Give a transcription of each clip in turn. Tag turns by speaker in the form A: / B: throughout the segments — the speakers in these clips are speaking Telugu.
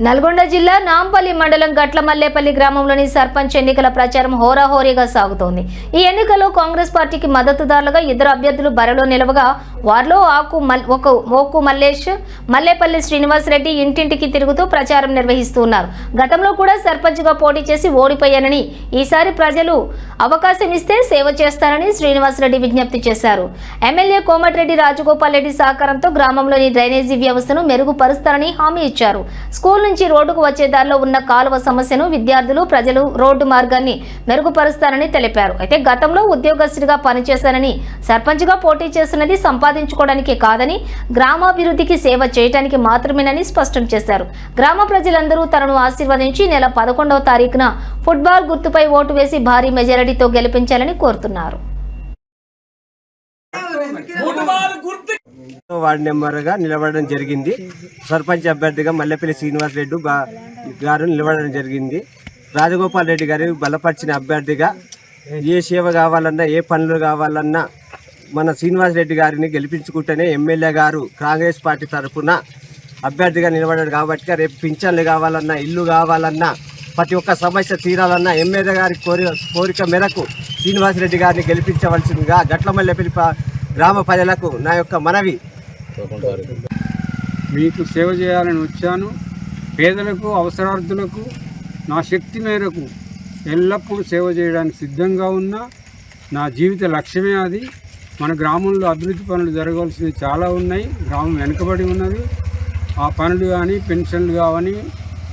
A: నల్గొండ జిల్లా నాంపల్లి మండలం గట్లమల్లేపల్లి గ్రామంలోని సర్పంచ్ ఎన్నికల ప్రచారం హోరాహోరీగా సాగుతోంది. ఈ ఎన్నికల్లో కాంగ్రెస్ పార్టీకి మద్దతుదారులుగా ఇద్దరు అభ్యర్థులు బరిలో నిలవగా వారిలో ఆకు మల్- ఒక ఓకు మల్లేష్ మల్లేపల్లి శ్రీనివాస్ రెడ్డి ఇంటింటికి తిరుగుతూ ప్రచారం నిర్వహిస్తున్నారు. గతంలో కూడా సర్పంచ్గా పోటీ చేసి ఓడిపోయానని ఈసారి ప్రజలు అవకాశం ఇస్తే సేవ చేస్తానని శ్రీనివాస్ రెడ్డి విజ్ఞప్తి చేశారు. ఎమ్మెల్యే కోమటిరెడ్డి రాజగోపాల్ రెడ్డి సహకారంతో గ్రామంలోని డ్రైనేజీ వ్యవస్థను మెరుగుపరుస్తారని హామీ ఇచ్చారు. స్కూల్ నుంచి రోడ్డుకు వచ్చే దారిలో ఉన్న కాలువ సమస్యను విద్యార్థులు ప్రజలు రోడ్డు మార్గాన్ని మెరుగుపరుస్తారని తెలిపారు. అయితే గతంలో ఉద్యోగస్తుడిగా పనిచేశానని సర్పంచ్గా పోటీ చేస్తున్నది సంపాదించుకోవడానికి కాదని గ్రామాభివృద్ధికి సేవ చేయడానికి మాత్రమేనని స్పష్టం చేశారు. గ్రామ ప్రజలందరూ తనను ఆశీర్వదించి నెల పదకొండవ తారీఖున ఫుట్బాల్ గుర్తుపై ఓటు వేసి భారీ మెజారిటీతో గెలిపించాలని కోరుతున్నారు.
B: వార్డు నెంబర్గా నిలబడడం జరిగింది. సర్పంచ్ అభ్యర్థిగా మల్లెపల్లి శ్రీనివాస్ రెడ్డి గారు నిలబడడం జరిగింది. రాజగోపాల్ రెడ్డి గారు బలపరిచిన అభ్యర్థిగా ఏ సేవ కావాలన్నా ఏ పనులు కావాలన్నా మన శ్రీనివాస్ రెడ్డి గారిని గెలిపించుకుంటేనే ఎమ్మెల్యే గారు కాంగ్రెస్ పార్టీ తరఫున అభ్యర్థిగా నిలబడాడు కాబట్టి రేపు పింఛన్లు కావాలన్నా ఇల్లు కావాలన్నా ప్రతి ఒక్క సమస్య తీరాలన్నా ఎమ్మెల్యే గారి కోరి కోరిక మేరకు శ్రీనివాస్ రెడ్డి గారిని గెలిపించవలసిందిగా గట్లమల్లెపల్లి ప- గ్రామ ప్రజలకు నా యొక్క మనవి.
C: మీకు సేవ చేయాలని వచ్చాను. పేదలకు అవసరార్థులకు నా శక్తి మేరకు ఎల్లప్పుడూ సేవ చేయడానికి సిద్ధంగా ఉన్నా నా జీవిత లక్ష్యమే అది. మన గ్రామంలో అభివృద్ధి పనులు జరగవలసినవి చాలా ఉన్నాయి. గ్రామం వెనుకబడి ఉన్నది. ఆ పనులు కానీ పెన్షన్లు కావని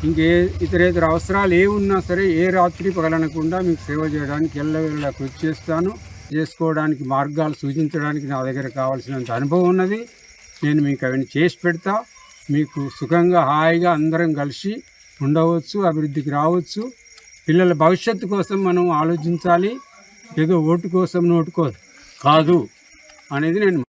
C: ఇంకే ఇతరేతర అవసరాలు ఏ ఉన్నా సరే ఏ రాత్రి పగలనకుండా మీకు సేవ చేయడానికి ఎల్లవేళ కృషి చేస్తాను. చేసుకోవడానికి మార్గాలు సూచించడానికి నా దగ్గర కావాల్సినంత అనుభవం ఉన్నది. నేను మీకు అవన్నీ చేసి పెడతా. మీకు సుఖంగా హాయిగా అందరం కలిసి ఉండవచ్చు అభివృద్ధికి రావచ్చు. పిల్లల భవిష్యత్తు కోసం మనం ఆలోచించాలి. ఏదో ఓటు కోసం నోటు కోసం కాదు అనేది నేను